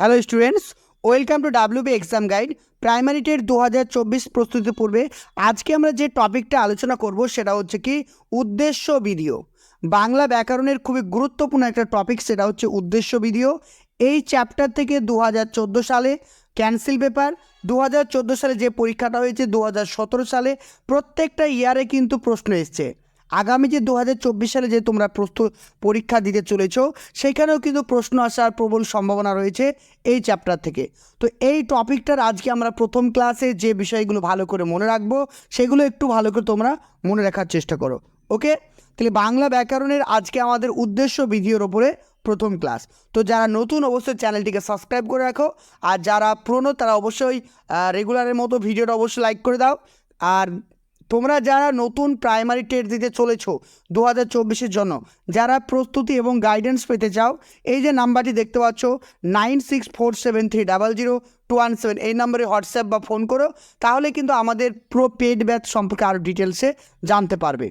Hello students welcome to WB exam guide primary TET দু হাজার চব্বিশ প্রস্তুতি পূর্বে। আজকে আমরা যে টপিকটা আলোচনা করব, সেটা হচ্ছে কি, উদ্দেশ্য ভিডিও। বাংলা ব্যাকরণের খুবই গুরুত্বপূর্ণ একটা টপিক, সেটা হচ্ছে উদ্দেশ্য ভিডিও। এই চ্যাপ্টার থেকে দু হাজার চোদ্দ সালে ক্যান্সেল পেপার দু হাজার চোদ্দ সালে যে পরীক্ষাটা হয়েছে দু হাজার সতেরো সালে প্রত্যেকটা ইয়ারে কিন্তু প্রশ্ন এসছে। আগামী যে দু হাজার চব্বিশ সালে যে তোমরা প্রস্তুত পরীক্ষা দিতে চলেছ, সেখানেও কিন্তু প্রশ্ন আসার প্রবল সম্ভাবনা রয়েছে এই চ্যাপ্টার থেকে। তো এই টপিকটার আজকে আমরা প্রথম ক্লাসে যে বিষয়গুলো ভালো করে মনে রাখব, সেগুলো একটু ভালো করে তোমরা মনে রাখার চেষ্টা করো। ওকে তাহলে বাংলা ব্যাকরণের আজকে আমাদের উদ্দেশ্য ভিডিওর ওপরে প্রথম ক্লাস তো যারা নতুন অবশ্যই চ্যানেলটিকে সাবস্ক্রাইব করে রাখো, আর যারা পুরনো তারা অবশ্যই রেগুলারের মতো ভিডিওটা অবশ্যই লাইক করে দাও। আর তোমরা যারা নতুন প্রাইমারি টেট দিতে চলেছো দু হাজার জন্য, যারা প্রস্তুতি এবং গাইডেন্স পেতে চাও, এই যে নাম্বারটি দেখতে পাচ্ছ nine six four seven three double zero two one seven এই নম্বরে হোয়াটসঅ্যাপ বা ফোন করো, তাহলে কিন্তু আমাদের প্রো পেড ব্যাচ সম্পর্কে আরও ডিটেলসে জানতে পারবে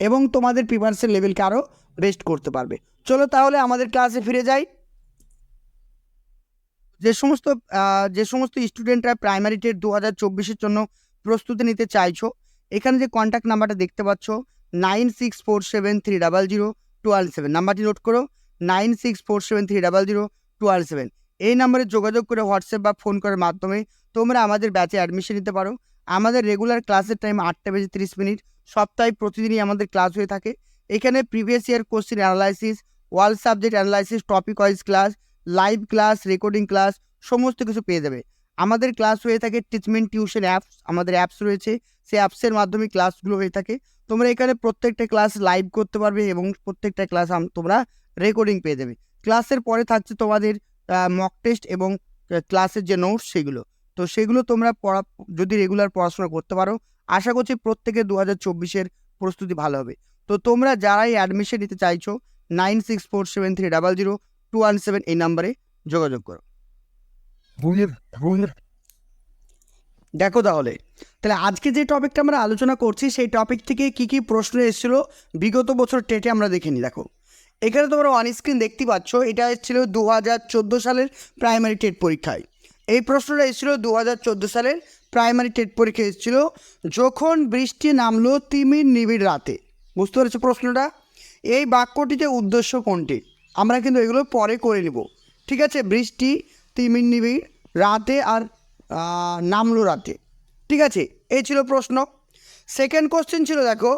এবং তোমাদের প্রিপারেশন লেভেলকে আরও বেস্ট করতে পারবে। চলো তাহলে আমাদের ক্লাসে ফিরে যাই। যে সমস্ত যে সমস্ত স্টুডেন্টরা প্রাইমারি টেট দু হাজার জন্য প্রস্তুতি নিতে চাইছো এখানে যে কন্ট্যাক্ট নাম্বারটা দেখতে পাচ্ছ nine six four seven three double zero twelve seven নাম্বারটি নোট করো nine six four seven three double zero twelve seven এই নাম্বারে যোগাযোগ করে হোয়াটসঅ্যাপ বা ফোন করার মাধ্যমে তোমরা আমাদের ব্যাচে অ্যাডমিশন নিতে পারো। আমাদের রেগুলার ক্লাসের টাইম আটটা বেজে তিরিশ মিনিট, সপ্তাহে প্রতিদিনই আমাদের ক্লাস হয়ে থাকে। এখানে previous year question analysis wall subject analysis topic wise class live class recording class সমস্ত কিছু পেয়ে যাবে। আমাদের ক্লাস হয়ে থাকে টিচমেন্ট টিউশন অ্যাপস আমাদের অ্যাপস রয়েছে। সেই অ্যাপসের মাধ্যমে ক্লাসগুলো হয়ে থাকে। তোমরা এখানে প্রত্যেকটা ক্লাস লাইভ করতে পারবে এবং প্রত্যেকটা ক্লাস তোমরা রেকর্ডিং পেয়ে যাবে। ক্লাসের পরে থাকছে তোমাদের মক টেস্ট এবং ক্লাসের যে নোটস সেগুলো। তো সেগুলো তোমরা পড়া, যদি রেগুলার পড়াশোনা করতে পারো, আশা করছি প্রত্যেকে দু হাজার চব্বিশের প্রস্তুতি ভালো হবে। তো তোমরা যারাই অ্যাডমিশন নিতে চাইছো nine six four seven three double zero two one seven এই নাম্বারে যোগাযোগ করো। দেখো তাহলে তাহলে আজকে যে টপিকটা আমরা আলোচনা করছি, সেই টপিক থেকে কি কি প্রশ্ন এসেছিল বিগত বছর টেটে আমরা দেখে নিই, দেখো। এখানে তোমরা অন স্ক্রিন দেখতে পাচ্ছ, এটা এসেছিল দু হাজার চোদ্দ সালের প্রাইমারি টেট পরীক্ষায়। এই প্রশ্নটা এসেছিল দু হাজার চোদ্দ সালের প্রাইমারি টেট পরীক্ষা এসেছিল, যখন বৃষ্টি নামলো তিমির নিবিড় রাতে। বুঝতে পেরেছ প্রশ্নটা? এই বাক্যটিতে উদ্দেশ্য কোনটি? আমরা কিন্তু এগুলো পরে করে নিব। ঠিক আছে, বৃষ্টি তিমির নিবিড় রাতে আর নামলো রাতে ঠিক আছে, এই ছিল প্রশ্ন। সেকেন্ড কোশ্চেন ছিল, দেখো,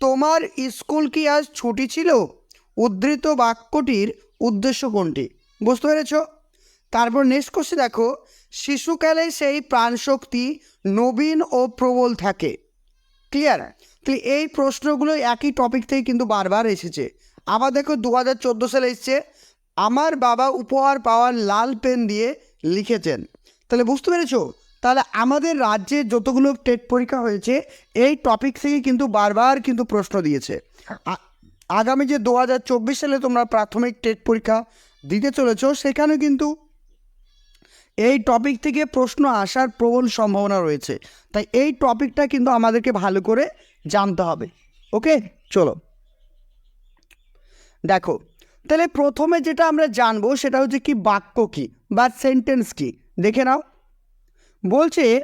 তোমার স্কুল কি আজ ছুটি ছিল? উদ্ধৃত বাক্যটির উদ্দেশ্য কোনটি? বুঝতে পেরেছ? তারপর নেক্সট কোশ্চেন দেখো শিশুকালে সেই প্রাণশক্তি নবীন ও প্রবল থাকে। ক্লিয়ার তাহলে এই প্রশ্নগুলো একই টপিক থেকে কিন্তু বারবার এসেছে। আবার দেখো দু হাজার চোদ্দ সালে এসছে। আমার বাবা উপহার পাওয়ার লাল পেন দিয়ে লিখেছেন। তাহলে বুঝতে পেরেছ? তাহলে আমাদের রাজ্যে যতগুলো টেট পরীক্ষা হয়েছে, এই টপিক থেকে কিন্তু বারবার কিন্তু প্রশ্ন দিয়েছে। আগামী যে দু হাজার চব্বিশ সালে তোমরা প্রাথমিক টেট পরীক্ষা দিতে চলেছো, সেখানে কিন্তু এই টপিক থেকে প্রশ্ন আসার প্রবল সম্ভাবনা রয়েছে। তাই এই টপিকটা কিন্তু আমাদেরকে ভালো করে জানতে হবে। ওকে? চলো। দেখো তাহলে প্রথমে যেটা আমরা জানব সেটা হচ্ছে কি বাক্য কি বা সেন্টেন্স কি? দেখে নাও। বলছে,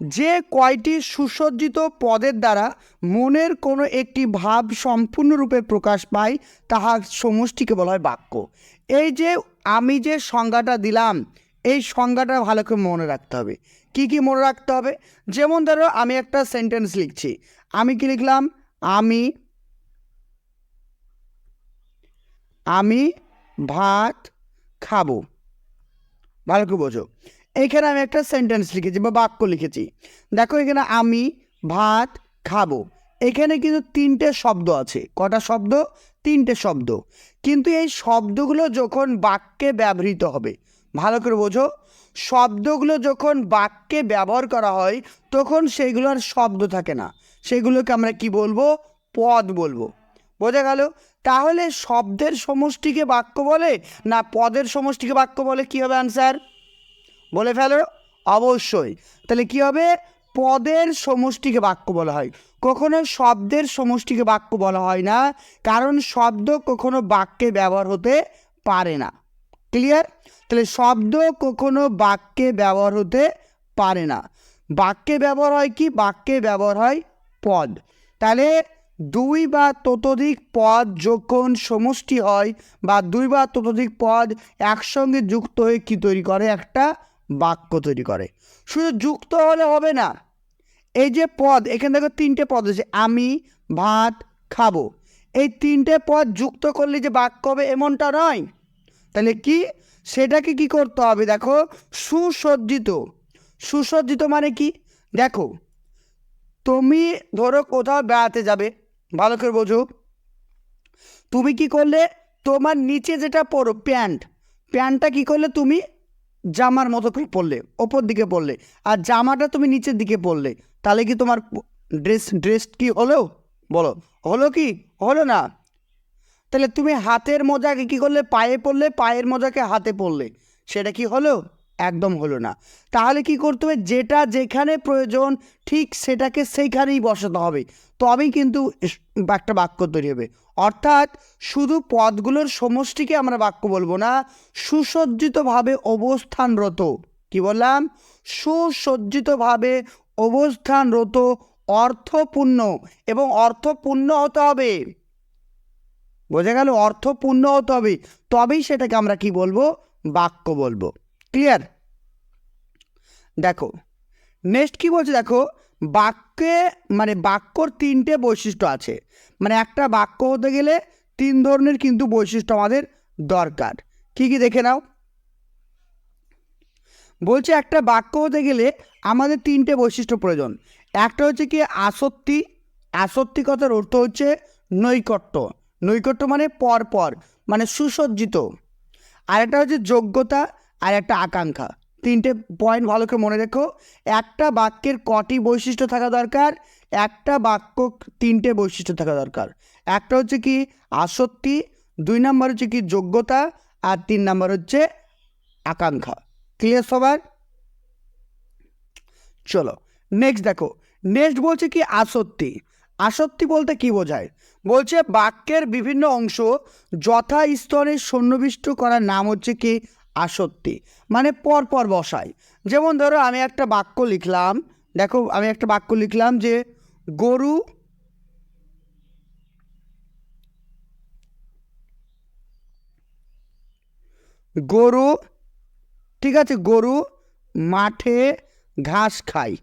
যে কয়টি সুসজ্জিত পদের দ্বারা মনের কোনো একটি ভাব সম্পূর্ণরূপে প্রকাশ পায়, তাহা সমষ্টিকে বলা হয় বাক্য। এই যে আমি যে সংজ্ঞাটা দিলাম, এই সংজ্ঞাটা ভালো করে মনে রাখতে হবে। কি কি মনে রাখতে হবে? যেমন ধরো আমি একটা সেন্টেন্স লিখছি। আমি কি লিখলাম? আমি আমি ভাত খাব। ভালো করে বোঝো। এখানে আমি একটা সেন্টেন্স লিখেছি বা বাক্য লিখেছি। দেখো এখানে আমি ভাত খাব। এখানে কিন্তু তিনটে শব্দ আছে। কটা শব্দ? তিনটে শব্দ। কিন্তু এই শব্দগুলো যখন বাক্যে ব্যবহৃত হবে, ভালো করে বোঝো। শব্দগুলো যখন বাক্যে ব্যবহার করা হয়, তখন সেইগুলোর শব্দ থাকে না। সেগুলোকে আমরা কি বলব? পদ বলব। বোঝা গেল? তাহলে শব্দের সমষ্টিকে বাক্য বলে না পদের সমষ্টিকে বাক্য বলে কী হবে আনসার বলে ফেলো, অবশ্যই। তাহলে কি হবে? পদের সমষ্টিকে বাক্য বলা হয়। কখনো শব্দের সমষ্টিকে বাক্য বলা হয় না, কারণ শব্দ কখনো বাক্যে ব্যবহার হতে পারে না। ক্লিয়ার তাহলে শব্দ কখনো বাক্যে ব্যবহার হতে পারে না। বাক্যে ব্যবহার হয় কি? বাক্যে ব্যবহার হয় পদ। তাহলে দুই বা ততোধিক পদ যখন সমষ্টি হয় বা দুই বা ততোধিক পদ একসঙ্গে যুক্ত হয়ে কি তৈরি করে? একটা বাক্য তৈরি করে। শুধু যুক্ত হলে হবে না। এই যে পদ, এখানে দেখো তিনটে পদ আছে। আমি ভাত খাব। এই তিনটে পদ যুক্ত করলে যে বাক্য হবে এমনটা নয়। তাহলে কি? সেটাকে কি করতে হবে? দেখো, সুসজ্জিত। সুসজ্জিত মানে কি? দেখো, তুমি ধরো কোথাও বেড়াতে যাবে। ভালো করে বোঝো। তুমি কি করলে? তোমার নিচে যেটা পরো প্যান্ট। প্যান্টটা কি করলে? তুমি জামার মতো করে পরলে, ওপর দিকে পরলে। আর জামাটা তুমি নিচের দিকে পরলে। তাহলে কি তোমার ড্রেস ড্রেস কি হলো? বলো। হলো কি? হলো না। তাহলে তুমি হাতের মোজাকে কী করলে? পায়ে পড়লে পায়ের মোজাকে হাতে পড়লে সেটা কি হলো? একদম হলো না। তাহলে কি করতে হবে? যেটা যেখানে প্রয়োজন, ঠিক সেটাকে সেইখানেই বসাতে হবে। তবেই কিন্তু একটা বাক্য তৈরি হবে। অর্থাৎ শুধু পদগুলোর সমষ্টিকে আমরা বাক্য বলব না, সুসজ্জিতভাবে অবস্থানরত, কি বললাম? সুসজ্জিতভাবে অবস্থানরত, অর্থপূর্ণ, এবং অর্থপূর্ণ হতে হবে। বোঝা গেল? অর্থপূর্ণ হতে হবে। তবেই সেটাকে আমরা কি বলব? বাক্য বলব। ক্লিয়ার দেখো নেক্সট কি বলছে দেখো, বাক্যে মানে বাক্যর তিনটে বৈশিষ্ট্য আছে। মানে একটা বাক্য হতে গেলে তিন ধরনের কিন্তু বৈশিষ্ট্য আমাদের দরকার। কি কি দেখে নাও? বলছে একটা বাক্য হতে গেলে আমাদের তিনটে বৈশিষ্ট্য প্রয়োজন। একটা হচ্ছে কি আসক্তি কথার অর্থ হচ্ছে নৈকট্য। নৈকট্য মানে পর পর মানে সুসজ্জিত। আর একটা হচ্ছে যোগ্যতা আর একটা আকাঙ্ক্ষা। তিনটে পয়েন্ট ভালো করে মনে রেখো। একটা বাক্যের কটি বৈশিষ্ট্য থাকা দরকার, একটা বাক্য তিনটে বৈশিষ্ট্য থাকা দরকার। একটা হচ্ছে কি আসক্তি, দুই নাম্বার হচ্ছে কি যোগ্যতা, আর তিন নাম্বার হচ্ছে আকাঙ্ক্ষা। ক্লিয়ার সবার? চলো নেক্সট দেখো। নেক্সট বলছে কি আসক্তি। আসক্তি বলতে কি বোঝায়? বলছে বাক্যের বিভিন্ন অংশ যথাস্তরে সন্নিবিষ্ট করার নাম হচ্ছে কি আসক্তি মানে পর পর বসায়। যেমন ধরো আমি একটা বাক্য লিখলাম, দেখো আমি একটা বাক্য লিখলাম যে, গরু গরু, ঠিক আছে, গরু মাঠে ঘাস খায়।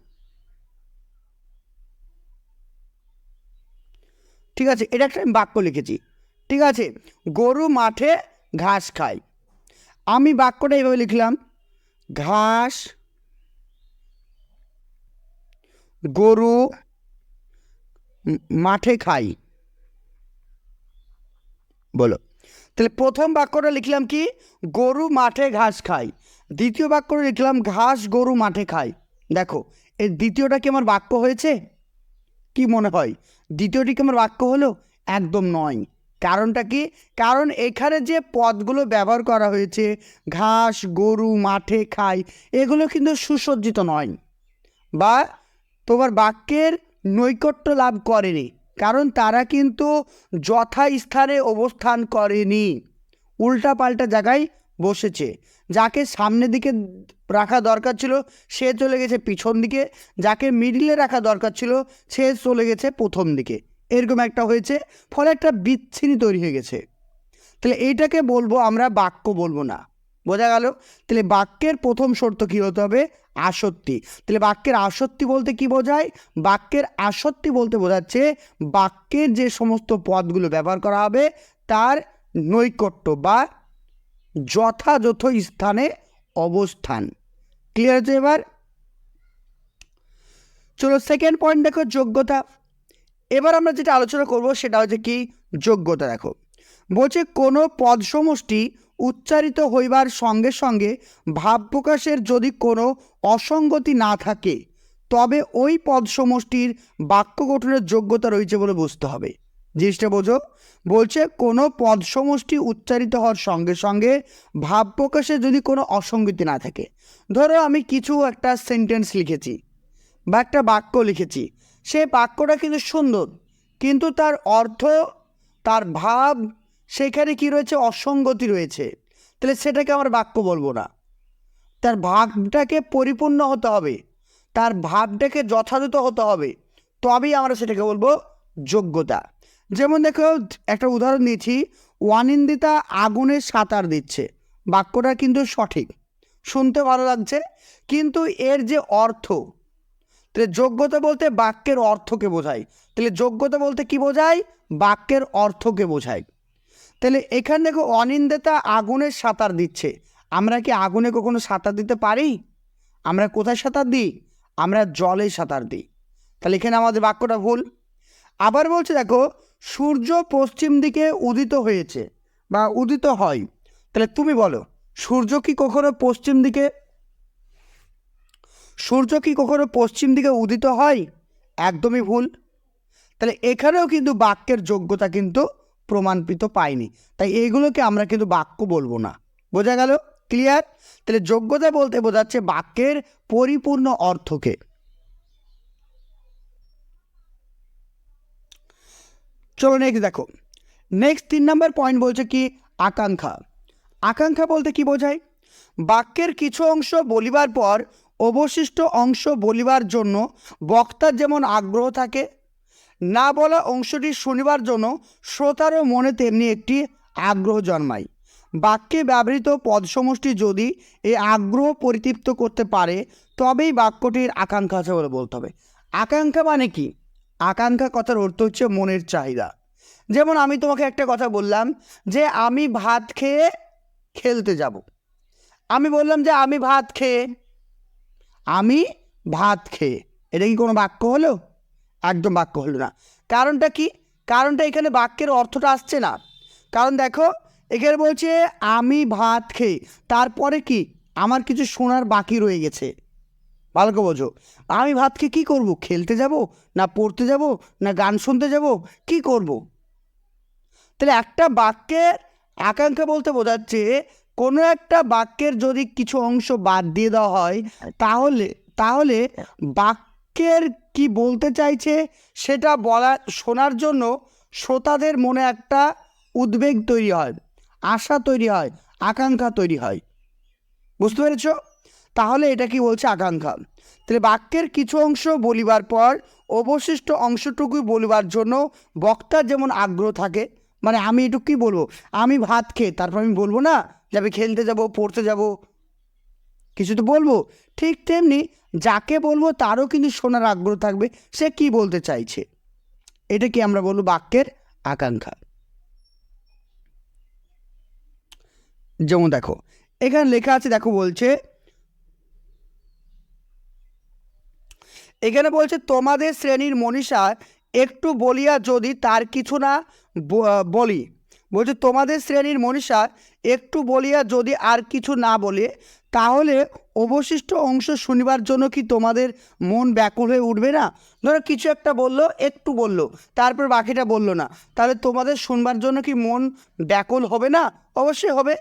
ঠিক আছে, এটা একটা আমি বাক্য লিখেছি। ঠিক আছে, গরু মাঠে ঘাস খায়। আমি বাক্যটা এইভাবে লিখলাম, ঘাস, গরু মাঠে খাই। বলো। তাহলে প্রথম বাক্যটা লিখলাম কি? গরু মাঠে ঘাস খায় দ্বিতীয় বাক্যটা লিখলাম, ঘাস গরু মাঠে খায় দেখো এই দ্বিতীয়টা কি আমার বাক্য হয়েছে? কি মনে হয়? দ্বিতীয়টি কি আমার বাক্য হলো? একদম নয়। কারণটা কি? কারণ এখানে যে পদগুলো ব্যবহার করা হয়েছে, ঘাস, গরু, মাঠে খায় এগুলো কিন্তু সুসজ্জিত নয়। বা তোমার বাক্যের নৈকট্য লাভ করেনি, কারণ তারা কিন্তু যথাস্থানে অবস্থান করেনি। উল্টা পাল্টা জায়গায় বসেছে। যাকে সামনের দিকে রাখা দরকার ছিল, সে চলে গেছে পিছন দিকে। যাকে মিডিলে রাখা দরকার ছিল, সে চলে গেছে প্রথম দিকে। এরকম একটা হয়েছে, ফলে একটা বিচ্ছিন্ন তৈরি হয়ে গেছে। তাহলে এইটাকে বলব আমরা বাক্য বলব না। বোঝা গেল? তাহলে বাক্যের প্রথম শর্ত কী হতে হবে? আসক্তি। তাহলে বাক্যের আসক্তি বলতে কি বোঝায়? বাক্যের আসক্তি বলতে বোঝাচ্ছে বাক্যের যে সমস্ত পদগুলো ব্যবহার করা হবে, তার নৈকট্য বা যথাযথ স্থানে অবস্থান। ক্লিয়ার হচ্ছে এবার? চলো সেকেন্ড পয়েন্ট দেখো, যোগ্যতা। এবার আমরা যেটা আলোচনা করব সেটা হচ্ছে কি যোগ্যতা দেখো। বলছে কোনো পদ সমষ্টি উচ্চারিত হইবার সঙ্গে সঙ্গে ভাব প্রকাশের যদি কোনো অসঙ্গতি না থাকে, তবে ওই পদ সমষ্টির বাক্য গঠনের যোগ্যতা রয়েছে বলে বুঝতে হবে। জিনিসটা বোঝো। বলছে কোনো পদ সমষ্টি উচ্চারিত হওয়ার সঙ্গে সঙ্গে ভাব প্রকাশে যদি কোনো অসঙ্গতি না থাকে। ধরো আমি কিছু একটা সেন্টেন্স লিখেছি বা একটা বাক্য লিখেছি। সে বাক্যটা কিন্তু সুন্দর। কিন্তু তার অর্থ, তার ভাব, সেখানে কি রয়েছে? অসঙ্গতি রয়েছে। তাহলে সেটাকে আমার বাক্য বলব না। তার ভাবটাকে পরিপূর্ণ হতে হবে। তার ভাবটাকে যথাযথ হতে হবে। তবেই আমরা সেটাকে বলব যোগ্যতা। যেমন দেখো, একটা উদাহরণ দিচ্ছি। ওয়ানিন্দিতা আগুনে সাঁতার দিচ্ছে। বাক্যটা কিন্তু সঠিক। শুনতে ভালো লাগছে। কিন্তু এর যে অর্থ তাহলে যোগ্যতা বলতে বাক্যের অর্থকে বোঝায়। তাহলে যোগ্যতা বলতে কি বোঝায়? বাক্যের অর্থকে বোঝায়। তাহলে এখানে দেখো অনিন্দিতা আগুনে সাঁতার দিচ্ছে। আমরা কি আগুনে কখনো সাঁতার দিতে পারি? আমরা কোথায় সাঁতার দিই? আমরা জলে সাঁতার দিই। তাহলে এখানে আমাদের বাক্যটা ভুল। আবার বলছে দেখো, সূর্য পশ্চিম দিকে উদিত হয়েছে বা উদিত হয়। তাহলে তুমি বলো, সূর্য কি কখনো পশ্চিম দিকে সূর্য কি কখনো পশ্চিম দিকে উদিত হয়? একদমই ভুল। তাহলে এখানেও কিন্তু বাক্যের যোগ্যতা কিন্তু প্রমাণিত পায়নি তাই এইগুলোকে আমরা কিন্তু বাক্য বলব না। বোঝা গেল? ক্লিয়ার তাহলে যোগ্যতা বলতে বোঝাচ্ছে বাক্যের পরিপূর্ণ অর্থকে। চলো নেক্সট দেখো। নেক্সট তিন নম্বর পয়েন্ট বলছে কি? আকাঙ্ক্ষা। আকাঙ্ক্ষা বলতে কি বোঝায়? বাক্যের কিছু অংশ বলিবার পর অবশিষ্ট অংশ বলিবার জন্য বক্তার যেমন আগ্রহ থাকে, না বলা অংশটি শুনিবার জন্য শ্রোতারও মনে তেমনি একটি আগ্রহ জন্মায়। বাক্যে ব্যবহৃত পদসমষ্টি যদি এই আগ্রহ পরিতৃপ্ত করতে পারে, তবেই বাক্যটির আকাঙ্ক্ষা আছে বলে বলতে হবে। আকাঙ্ক্ষা মানে কি? আকাঙ্ক্ষা কথার অর্থ হচ্ছে মনের চাহিদা। যেমন আমি তোমাকে একটা কথা বললাম যে আমি ভাত খেয়ে খেলতে যাব। আমি বললাম যে আমি ভাত খেয়ে আমি ভাত খেয়ে। এটা কি কোনো বাক্য হলো? একদম বাক্য হলো না। কারণটা কি? কারণটা এখানে বাক্যের অর্থটা আসছে না। কারণ দেখো, এখানে বলছে, আমি ভাত খেয়ে। তারপরে কি? আমার কিছু শোনার বাকি রয়ে গেছে। ভালো করে বোঝো। আমি ভাত খেয়ে কী করব? খেলতে যাব? না পড়তে যাব? না গান শুনতে যাব? কি করব। তাহলে একটা বাক্যের আকাঙ্ক্ষা বলতে বোঝাচ্ছে কোনো একটা বাক্যের যদি কিছু অংশ বাদ দিয়ে দেওয়া হয় তাহলে তাহলে বাক্যের কি বলতে চাইছে সেটা বলা শোনার জন্য শ্রোতাদের মনে একটা উদ্বেগ তৈরি হয় আশা তৈরি হয় আকাঙ্ক্ষা তৈরি হয়। বুঝতে পেরেছ? তাহলে এটা কি বলছে আকাঙ্ক্ষা? তাহলে বাক্যের কিছু অংশ বলিবার পর অবশিষ্ট অংশটুকু বলিবার জন্য বক্তার যেমন আগ্রহ থাকে মানে আমি এটুকু কী বলব? আমি ভাত খেয়ে তারপর আমি বলব না যে আমি খেলতে যাব, পড়তে যাব। কিছু তো বলব। ঠিক তেমনি যাকে বলব তারও কিন্তু শোনার আগ্রহ থাকবে, সে কি বলতে চাইছে? এটা কি আমরা বলব বাক্যের আকাঙ্ক্ষা? যেমন দেখো, এখানে লেখা আছে, দেখো বলছে, এখানে বলছে, তোমাদের শ্রেণির মনীষা, একটু বলিয়া যদি তার কিছু না বলি। বলছে, তোমাদের শ্রেণির মনীষা, একটু বলিয়া যদি আর কিছু না বলে, তাহলে অবশিষ্ট অংশ শুনিবার জন্য কি তোমাদের মন ব্যাকুল হয়ে উঠবে না? ধরো কিছু একটা বলল, একটু বলল, তারপর বাকিটা বলল না। তাহলে তোমাদের শুনবার জন্য কি মন ব্যাকুল হবে না? অবশ্যই হবে।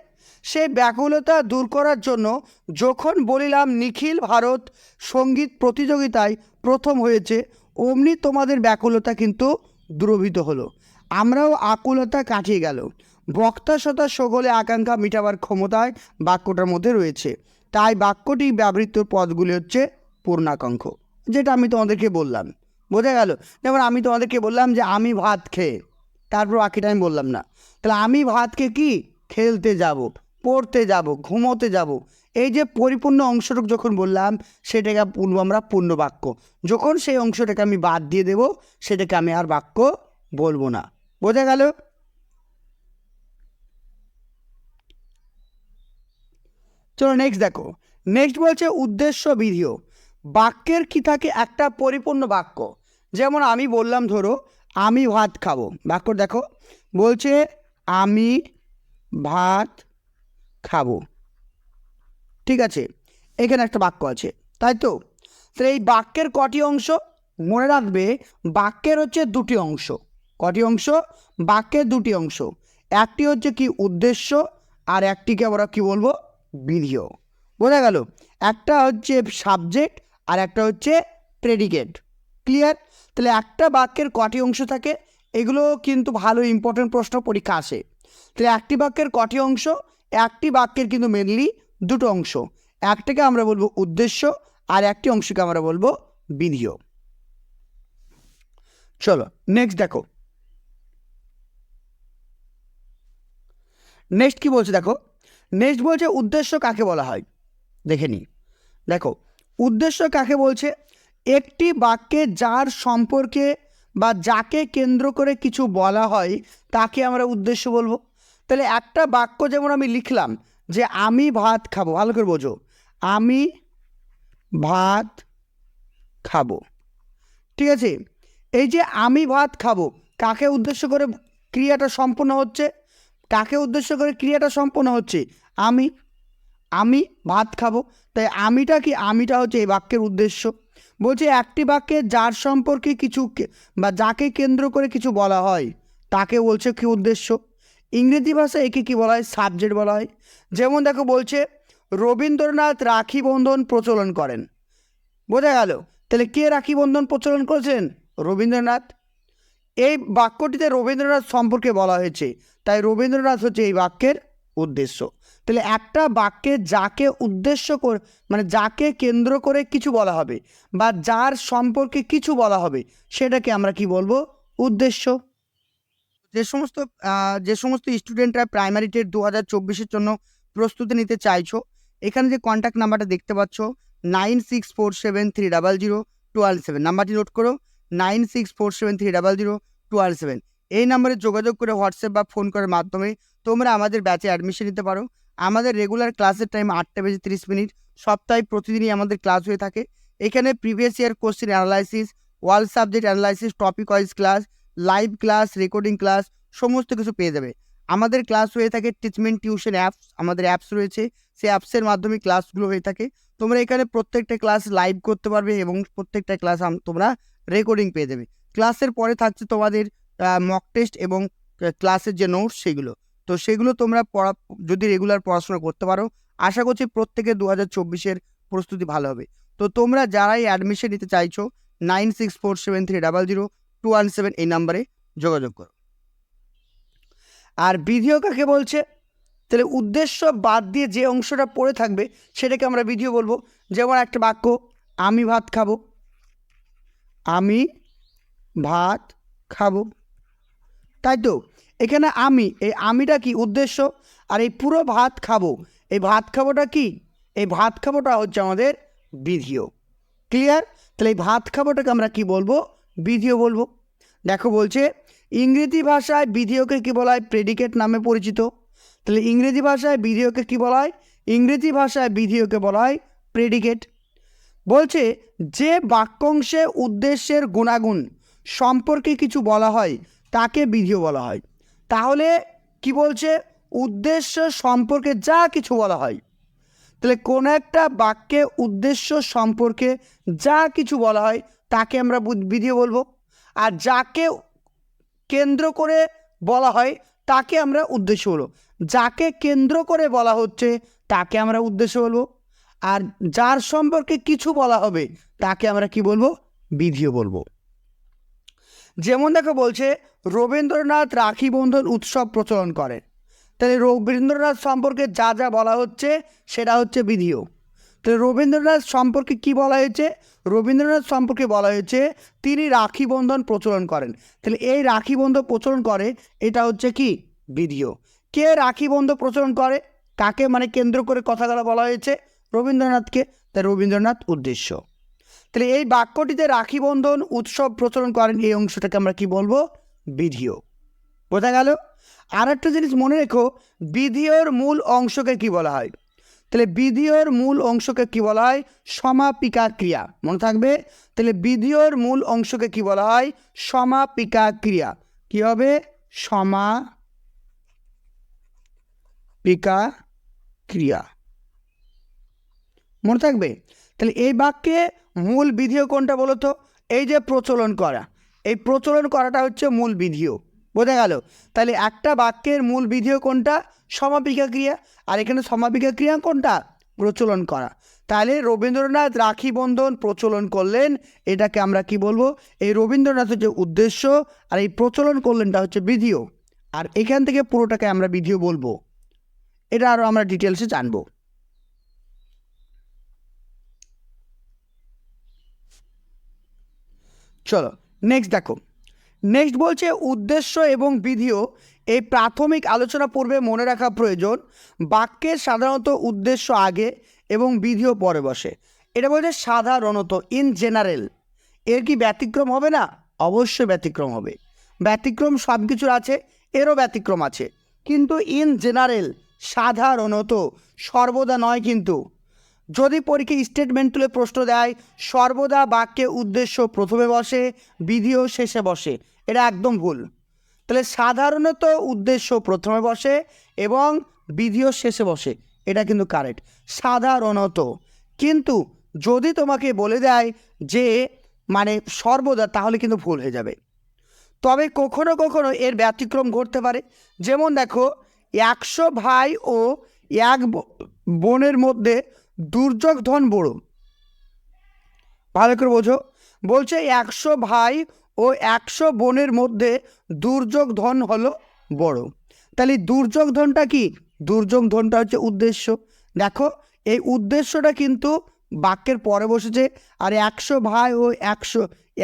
সেই ব্যাকুলতা দূর করার জন্য যখন বলিলাম, নিখিল ভারত সংগীত প্রতিযোগিতায় প্রথম হয়েছে, অমনি তোমাদের ব্যাকুলতা কিন্তু দূরভূত হলো। আমরাও আকুলতা কাটিয়ে গেল। বক্তা সতা সকলে আকাঙ্ক্ষা মিটাবার ক্ষমতায় বাক্যটার মধ্যে রয়েছে। তাই বাক্যটি ব্যবহৃত পদগুলি হচ্ছে পূর্ণাকাঙ্ক্ষ, যেটা আমি তোমাদেরকে বললাম। বোঝা গেল? যেমন আমি তোমাদেরকে বললাম যে আমি ভাত খেয়ে, তারপর বাকিটা আমি বললাম না। তাহলে আমি ভাত খেয়ে কি? খেলতে যাব, পড়তে যাব, ঘুমোতে যাব। এই যে পরিপূর্ণ অংশটুকু যখন বললাম, সেটাকে পূর্ণ আমরা পূর্ণ বাক্য যখন সেই অংশটাকে আমি বাদ দিয়ে দেব, সেটাকে আমি আর বাক্য বলব না। বোঝা গেল? চলো নেক্সট দেখো। নেক্সট বলছে উদ্দেশ্য বিধিও বাক্যের কি থাকে? একটা পরিপূর্ণ বাক্য। যেমন আমি বললাম, ধরো, আমি ভাত খাব। বাক্য দেখো। বলছে, আমি ভাত খাব। ঠিক আছে? এখানে একটা বাক্য আছে। তাই তো? তাহলে এই বাক্যের কটি অংশ? মনে রাখবে, বাক্যের হচ্ছে দুটি অংশ। কটি অংশ? বাক্যের দুটি অংশ। একটি হচ্ছে কি উদ্দেশ্য, আর একটিকে আমরা কি বলব? বিধিও। বোঝা গেল? একটা হচ্ছে সাবজেক্ট আর একটা হচ্ছে প্রেডিকেট ক্লিয়ার তাহলে একটা বাক্যের কটি অংশ থাকে? এগুলো কিন্তু ভালো ইম্পর্টেন্ট প্রশ্ন পরীক্ষা আসে। তাহলে একটি বাক্যের কটি অংশ? একটি বাক্যের কিন্তু মেনলি দুটো অংশ। একটাকে আমরা বলব উদ্দেশ্য, আর একটি অংশকে আমরা বলব বিধিও। চলো নেক্সট দেখো। নেক্সট কি বলছে দেখো? নেক্সট বলছে উদ্দেশ্য কাকে বলা হয়? দেখে নিই। দেখো, উদ্দেশ্য কাকে বলছে? একটি বাক্যে যার সম্পর্কে বা যাকে কেন্দ্র করে কিছু বলা হয়, তাকে আমরা উদ্দেশ্য বলব। তাহলে একটা বাক্য যেমন আমি লিখলাম যে, আমি ভাত খাব। ভালো করে বোঝো। আমি ভাত খাব। ঠিক আছে? এই যে, আমি ভাত খাব, কাকে উদ্দেশ্য করে ক্রিয়াটা সম্পূর্ণ হচ্ছে? কাকে উদ্দেশ্য করে ক্রিয়াটা সম্পন্ন হচ্ছে। আমি আমি ভাত খাব। তাই আমিটা কি? আমিটা হচ্ছে এই বাক্যের উদ্দেশ্য। বলছে, একটি বাক্যে যার সম্পর্কে কিছু বা যাকে কেন্দ্র করে কিছু বলা হয়, তাকে বলছে কি উদ্দেশ্য? ইংরেজি ভাষায় একে কি বলা হয়? সাবজেক্ট বলা হয়। যেমন দেখো, বলছে, রবীন্দ্রনাথ রাখি বন্ধন প্রচলন করেন। বোঝা গেল? তাহলে কে রাখি বন্ধন প্রচলন করেছেন? রবীন্দ্রনাথ। এই বাক্যটিতে রবীন্দ্রনাথ সম্পর্কে বলা হয়েছে। তাই রবীন্দ্রনাথ হচ্ছে এই বাক্যের উদ্দেশ্য। তাহলে একটা বাক্যে যাকে উদ্দেশ্য করে মানে যাকে কেন্দ্র করে কিছু বলা হবে বা যার সম্পর্কে কিছু বলা হবে, সেটাকে আমরা কি বলব? উদ্দেশ্য। যে সমস্ত যে সমস্ত স্টুডেন্টরা প্রাইমারি টেট দু হাজার চব্বিশের জন্য প্রস্তুতি নিতে চাইছো, এখানে যে কন্ট্যাক্ট নাম্বারটা দেখতে পাচ্ছ, nine six four seven three double zero twelve seven. নাম্বারটি নোট করো। Nine six four seven three double zero twelve seven. এই নম্বরে যোগাযোগ করে হোয়াটসঅ্যাপ বা ফোন করার মাধ্যমে তোমরা আমাদের ব্যাচে অ্যাডমিশন নিতে পারো। আমাদের রেগুলার ক্লাসের টাইম আটটা বেজে তিরিশ মিনিট। সপ্তাহে প্রতিদিনই আমাদের ক্লাস হয়ে থাকে। এখানে previous year question analysis world subject analysis topic wise class live class recording class সমস্ত কিছু পেয়ে যাবে। আমাদের ক্লাস হয়ে থাকে টিচমেন্ট টিউশন অ্যাপস আমাদের অ্যাপস রয়েছে। সেই অ্যাপসের মাধ্যমে ক্লাসগুলো হয়ে থাকে। তোমরা এখানে প্রত্যেকটা ক্লাস লাইভ করতে পারবে এবং প্রত্যেকটা ক্লাস তোমরা রেকর্ডিং পেয়ে যাবে। ক্লাসের পরে থাকছে তোমাদের মক টেস্ট এবং ক্লাসের যে নোটস সেগুলো। তো সেগুলো তোমরা পড়া, যদি রেগুলার পড়াশোনা করতে পারো, আশা করছি প্রত্যেকে দু হাজার চব্বিশের প্রস্তুতি ভালো হবে। তো তোমরা যারাই অ্যাডমিশন নিতে চাইছো nine six four seven three double zero two one seven এই নাম্বারে যোগাযোগ করো। আর বিধিও কাকে বলছে? তাহলে উদ্দেশ্য বাদ দিয়ে যে অংশটা পড়ে থাকবে, সেটাকে আমরা বিধিও বলব। যেমন একটা বাক্য, আমি ভাত খাব। আমি ভাত খাব। তাই তো? এখানে আমি, এই আমিটা কি উদ্দেশ্য? আর এই পুরো ভাত খাব। এই ভাত খাবোটা কি? এই ভাত খাবোটা হচ্ছে আমাদের বিধিও। ক্লিয়ার তাহলে এই ভাত খাবোটাকে আমরা কি বলব? বিধিও বলব। দেখো বলছে, ইংরেজি ভাষায় বিধিওকে কী বলা হয়? প্রেডিকেট নামে পরিচিত। তাহলে ইংরেজি ভাষায় বিধিওকে কী বলা হয়? ইংরেজি ভাষায় বিধিওকে বলা হয় প্রেডিকেট বলছে, যে বাক্যাংশে উদ্দেশ্যের গুণাগুণ সম্পর্কে কিছু বলা হয়, তাকে বিধিও বলা হয়। তাহলে কি বলছে? উদ্দেশ্য সম্পর্কে যা কিছু বলা হয়। তাহলে কোনো একটা বাক্যে উদ্দেশ্য সম্পর্কে যা কিছু বলা হয়, তাকে আমরা বুধ- বিধিও বলব। আর যাকে কেন্দ্র করে বলা হয়, তাকে আমরা উদ্দেশ্য বলব। যাকে কেন্দ্র করে বলা হচ্ছে, তাকে আমরা উদ্দেশ্য বলব। আর যার সম্পর্কে কিছু বলা হবে, তাকে আমরা কি বলব? বিধিও বলব। যেমন দেখো বলছে, রবীন্দ্রনাথ রাখি বন্ধন উৎসব প্রচলন করেন তাহলে রবীন্দ্রনাথ সম্পর্কে যা যা বলা হচ্ছে, সেটা হচ্ছে বিধিও। তাহলে রবীন্দ্রনাথ সম্পর্কে কি বলা হয়েছে? রবীন্দ্রনাথ সম্পর্কে বলা হয়েছে, তিনি রাখি বন্ধন প্রচলন করেন। তাহলে এই রাখি বন্ধন প্রচলন করে, এটা হচ্ছে কি? বিধিও। কে রাখি বন্ধন প্রচলন করে? কাকে? মানে কেন্দ্র করে কথাগুলো বলা হয়েছে। রবীন্দ্রনাথকে তাই রবীন্দ্রনাথ উদ্দেশ্য। তাহলে এই বাক্যটিতে রাখি বন্ধন উৎসব প্রচলন করেন এই অংশটাকে আমরা কি বলব? বিধিও। বোঝা গেল? আর একটা জিনিস মনে রেখো বিধিওর মূল অংশকে কি বলা হয়? তাহলে বিধিওর মূল অংশকে কি বলা হয়? সমাপিকা ক্রিয়া। মনে থাকবে? তাহলে বিধিওর মূল অংশকে কি বলা হয়? সমাপিকা ক্রিয়া। কি হবে? সমাপিকা ক্রিয়া। মনে থাকবে? তাহলে এই বাক্যে মূল বিধিও কোনটা বলো তো? এই যে প্রচলন করা। এই প্রচলন করাটা হচ্ছে মূল বিধিও বোঝা গেল? তাহলে একটা বাক্যের মূল বিধিও কোনটা? সমাপিকা ক্রিয়া। আর এখানে সমাপিকা ক্রিয়া কোনটা? প্রচলন করা। তাহলে রবীন্দ্রনাথ রাখি বন্ধন প্রচলন করলেন। এটাকে আমরা কি বলব? এই রবীন্দ্রনাথের যে উদ্দেশ্য আর এই প্রচলন করলেনটা হচ্ছে বিধিও আর এখান থেকে পুরোটাকে আমরা বিধিও বলব। এটা আরও আমরা ডিটেলসে জানব। চলো নেক্সট দেখো। নেক্সট বলছে উদ্দেশ্য এবং বিধিও। এই প্রাথমিক আলোচনা পূর্বে মনে রাখা প্রয়োজন। বাক্যের সাধারণত উদ্দেশ্য আগে এবং বিধিও পরে বসে। এটা বলছে সাধারণত ইন জেনারেল এর কি ব্যতিক্রম হবে না? অবশ্যই ব্যতিক্রম হবে। ব্যতিক্রম সব কিছুর আছে, এরও ব্যতিক্রম আছে। কিন্তু ইন জেনারেল সাধারণত, সর্বদা নয় কিন্তু। যদি পরীক্ষায় স্টেটমেন্ট তুলে প্রশ্ন দেয়, সর্বদা বাক্যে উদ্দেশ্য প্রথমে বসে, বিধিও শেষে বসে। এটা একদম ভুল। তাহলে সাধারণত উদ্দেশ্য প্রথমে বসে এবং বিধিও শেষে বসে। এটা কিন্তু কারেক্ট সাধারণত। কিন্তু যদি তোমাকে বলে দেয় যে মানে সর্বদা, তাহলে কিন্তু ভুল হয়ে যাবে। তবে কখনো কখনো এর ব্যতিক্রম ঘটতে পারে। যেমন দেখো, একশো ভাই ও এক বোনের মধ্যে দুর্যোগ ধন বড়। ভালো করে বোঝো। বলছে একশো ভাই ও একশো বোনের মধ্যে দুর্যোগ ধন হলো বড়। তাহলে দুর্যোগ ধনটা কি? দুর্যোগ ধনটা হচ্ছে উদ্দেশ্য। দেখো, এই উদ্দেশ্যটা কিন্তু বাক্যের পরে বসেছে, আর একশো ভাই ও একশো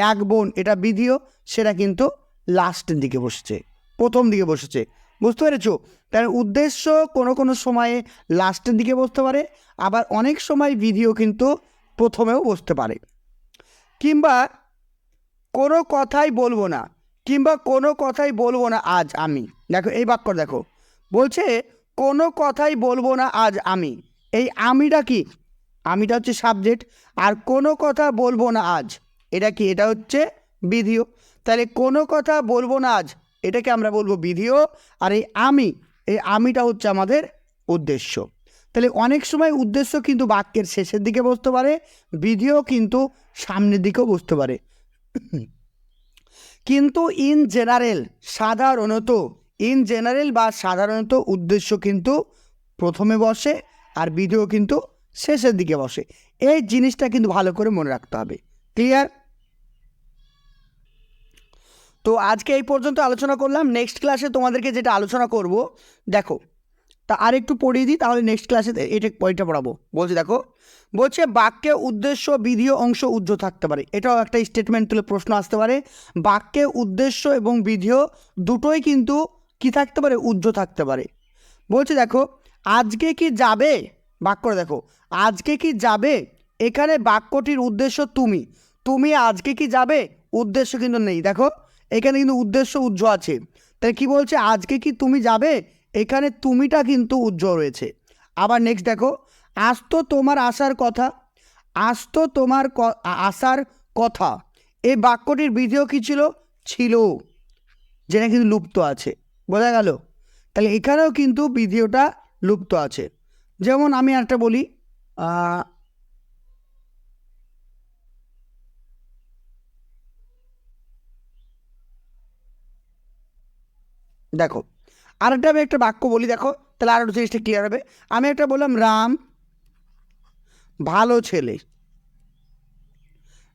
এক বোন, এটা বিধিও সেটা কিন্তু লাস্টের দিকে বসেছে, প্রথম দিকে বসেছে। বুঝতে পেরেছ? তাহলে উদ্দেশ্য কোনো কোনো সময়ে লাস্টের দিকে বসতে পারে, আবার অনেক সময় ভিডিও কিন্তু প্রথমেও বসতে পারে। কিংবা কোনো কথাই বলব না, কিংবা কোনো কথাই বলব না আজ আমি। দেখো, এই বাক্য দেখো। বলছে, কোনো কথাই বলব না আজ আমি। এই আমিটা কি? আমিটা হচ্ছে সাবজেক্ট আর কোনো কথা বলব না আজ, এটা কি? এটা হচ্ছে বিধিও তাহলে কোনো কথা বলব না আজ, এটাকে আমরা বলব বিধিও আর এই আমি এই আমিটা হচ্ছে আমাদের উদ্দেশ্য। তাহলে অনেক সময় উদ্দেশ্য কিন্তু বাক্যের শেষের দিকে বসতে পারে, বিধিও কিন্তু সামনের দিকেও বসতে পারে। কিন্তু ইন জেনারেল সাধারণত ইন জেনারেল বা সাধারণত উদ্দেশ্য কিন্তু প্রথমে বসে আর বিধিও কিন্তু শেষের দিকে বসে। এই জিনিসটা কিন্তু ভালো করে মনে রাখতে হবে। ক্লিয়ার তো আজকে এই পর্যন্ত আলোচনা করলাম। নেক্সট ক্লাসে তোমাদেরকে যেটা আলোচনা করব, দেখো, তা আর একটু পড়িয়ে দিই, তাহলে নেক্সট ক্লাসে এটা পয়েন্টটা পড়াবো। বলছি, দেখো, বলছে, বাক্যে উদ্দেশ্য বিধিও অংশ উজ্জ্ব থাকতে পারে। এটাও একটা স্টেটমেন্ট তুলে প্রশ্ন আসতে পারে। বাক্যে উদ্দেশ্য এবং বিধিও দুটোই কিন্তু কি থাকতে পারে? উজ্জ্ব থাকতে পারে। বলছে, দেখো, আজকে কি যাবে? বাক্য দেখো, আজকে কি যাবে? এখানে বাক্যটির উদ্দেশ্য তুমি। তুমি আজকে কি যাবে? উদ্দেশ্য কিন্তু নেই। দেখো এখানে কিন্তু উদ্দেশ্য উজ্জ্ব আছে। তাই কি বলছে? আজকে কি তুমি যাবে? এখানে তুমিটা কিন্তু উজ্জ্বল রয়েছে। আবার নেক্সট দেখো, আজ তো তোমার আসার কথা, আজ তো তোমার আসার কথা। এই বাক্যটির বিধিও কি ছিল? ছিল। যেটা কিন্তু লুপ্ত আছে। বোঝা গেল? তাহলে এখানেও কিন্তু বিধিওটা লুপ্ত আছে। যেমন আমি একটা বলি দেখো, আরেকটা আমি একটা বাক্য বলি, দেখো, তাহলে আরও জিনিসটা ক্লিয়ার হবে। আমি একটা বললাম, রাম ভালো ছেলে।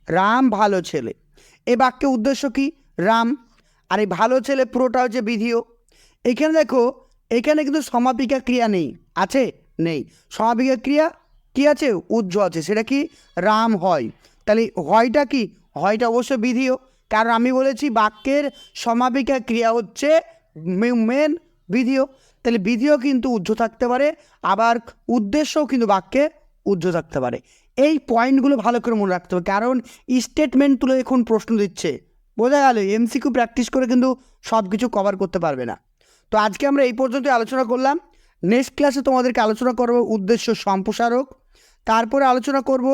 রাম ভালো ছেলে। এই বাক্যের উদ্দেশ্য কি? রাম। আর এই ভালো ছেলে পুরোটা হচ্ছে বিধিও। এখানে দেখো, এখানে কিন্তু সমাপিকা ক্রিয়া নেই। আছে? নেই। সমাপিকা ক্রিয়া কি আছে? উজ্জ্ব আছে। সেটা কি? রাম হয়। তাহলে হয়টা কি? হয়টা অবশ্য বিধিও। কারণ আমি বলেছি বাক্যের সমাপিকা ক্রিয়া হচ্ছে মেন বিধিও তাহলে বিধিও কিন্তু উজ্জ্ব থাকতে পারে, আবার উদ্দেশ্যও কিন্তু বাক্যে উজ্জ্ব থাকতে পারে। এই পয়েন্টগুলো ভালো করে মনে রাখতে হবে, কারণ স্টেটমেন্ট তুলে এখন প্রশ্ন দিচ্ছে। বোঝা গেল এমসিকিউ প্র্যাকটিস করে কিন্তু সব কিছু কভার করতে পারবে না। তো আজকে আমরা এই পর্যন্ত আলোচনা করলাম। নেক্সট ক্লাসে তোমাদেরকে আলোচনা করব উদ্দেশ্য সম্প্রসারক। তারপরে আলোচনা করব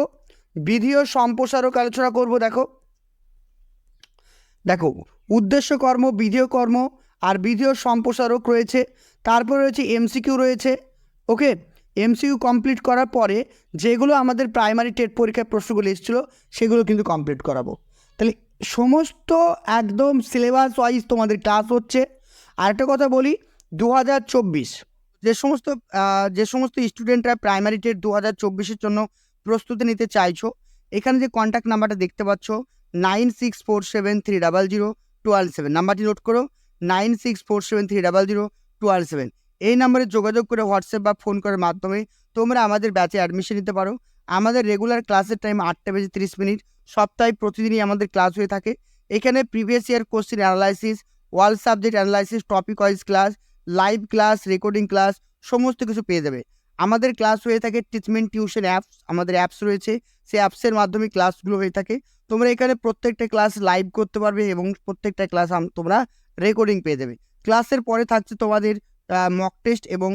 বিধি ও সম্প্রসারক আলোচনা করব, দেখো। দেখো, উদ্দেশ্য কর্ম বিধেয় কর্ম আর বিধেয় সম্প্রসারক রয়েছে, তারপরে রয়েছে এমসিকিউ রয়েছে। ওকে এমসিকিউ কমপ্লিট করার পরে যেগুলো আমাদের প্রাইমারি টেট পরীক্ষার প্রশ্নগুলো এসেছিল, সেগুলো কিন্তু কমপ্লিট করাবো। তাহলে সমস্ত একদম সিলেবাস ওয়াইজ তোমাদের ক্লাস হচ্ছে। আরেকটা কথা বলি দু হাজার চব্বিশ, যে সমস্ত যে সমস্ত স্টুডেন্টরা প্রাইমারি টেট দু হাজার চব্বিশের জন্য প্রস্তুতি নিতে চাইছো, এখানে যে কন্ট্যাক্ট নাম্বারটা দেখতে পাচ্ছ nine six four seven three double zero twelve seven নাম্বারটি নোট করো। Nine six four seven three double zero twelve seven. এই নাম্বারে যোগাযোগ করে হোয়াটসঅ্যাপ বা ফোন করার মাধ্যমে তোমরা আমাদের ব্যাচে অ্যাডমিশন নিতে পারো। আমাদের রেগুলার ক্লাসের টাইম আটটা বেজে তিরিশ মিনিট। সপ্তাহে প্রতিদিনই আমাদের ক্লাস হয়ে থাকে। এখানে previous year question analysis wall subject analysis, topic wise class, live class, recording class, সমস্ত কিছু পেয়ে যাবে। আমাদের ক্লাস হয়ে থাকে টিচমেন্ট টিউশন অ্যাপস, আমাদের অ্যাপস রয়েছে। সেই অ্যাপসের মাধ্যমে ক্লাসগুলো হয়ে থাকে। তোমরা এখানে প্রত্যেকটা ক্লাস লাইভ করতে পারবে এবং প্রত্যেকটা ক্লাস তোমরা রেকর্ডিং পেয়ে যাবে। ক্লাসের পরে থাকছে তোমাদের মক টেস্ট এবং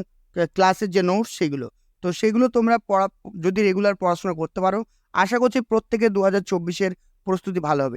ক্লাসের যে নোটস সেগুলো। তো সেগুলো তোমরা পড়া, যদি রেগুলার পড়াশোনা করতে পারো, আশা করছি প্রত্যেকে দু হাজার চব্বিশের প্রস্তুতি ভালো হবে।